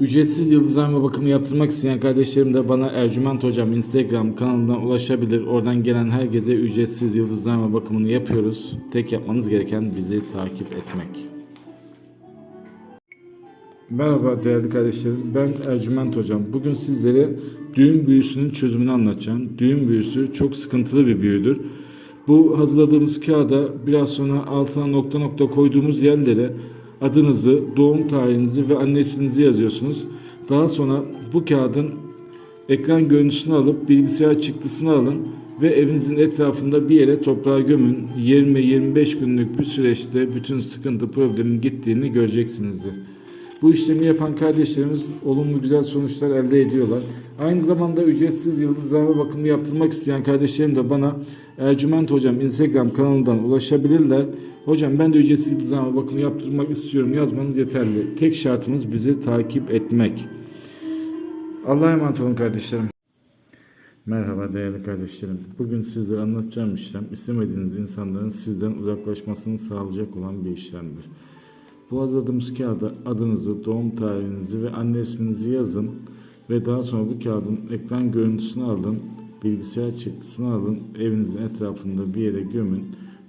Ücretsiz yıldızlama bakımı yaptırmak isteyen kardeşlerim de bana Ercüment Hocam Instagram kanalından ulaşabilir. Oradan gelen herkese ücretsiz yıldızlama bakımını yapıyoruz. Tek yapmanız gereken bizi takip etmek. Merhaba değerli kardeşlerim. Ben Ercüment Hocam. Bugün sizlere düğün büyüsünün çözümünü anlatacağım. Düğün büyüsü çok sıkıntılı bir büyüdür. Bu hazırladığımız kağıda biraz sonra altına nokta nokta koyduğumuz yerlere adınızı, doğum tarihinizi ve anne isminizi yazıyorsunuz. Daha sonra bu kağıdın ekran görüntüsünü alıp bilgisayar çıktısını alın ve evinizin etrafında bir yere toprağa gömün. 20-25 günlük bir süreçte bütün sıkıntı problemin gittiğini göreceksinizdir. Bu işlemi yapan kardeşlerimiz olumlu güzel sonuçlar elde ediyorlar. Aynı zamanda ücretsiz yıldızlama bakımı yaptırmak isteyen kardeşlerim de bana Ercüment Hocam Instagram kanalından ulaşabilirler. Hocam ben de ücretsiz yıldızlama bakımı yaptırmak istiyorum yazmanız yeterli. Tek şartımız bizi takip etmek. Allah'a emanet olun kardeşlerim. Merhaba değerli kardeşlerim. Bugün sizlere anlatacağım işlem istemediğiniz insanların sizden uzaklaşmasını sağlayacak olan bir işlemdir. Bu hazırladığımız kağıda adınızı, doğum tarihinizi ve anne isminizi yazın ve daha sonra bu kağıdın ekran görüntüsünü alın, bilgisayar çıktısını alın, evinizin etrafında bir yere gömün.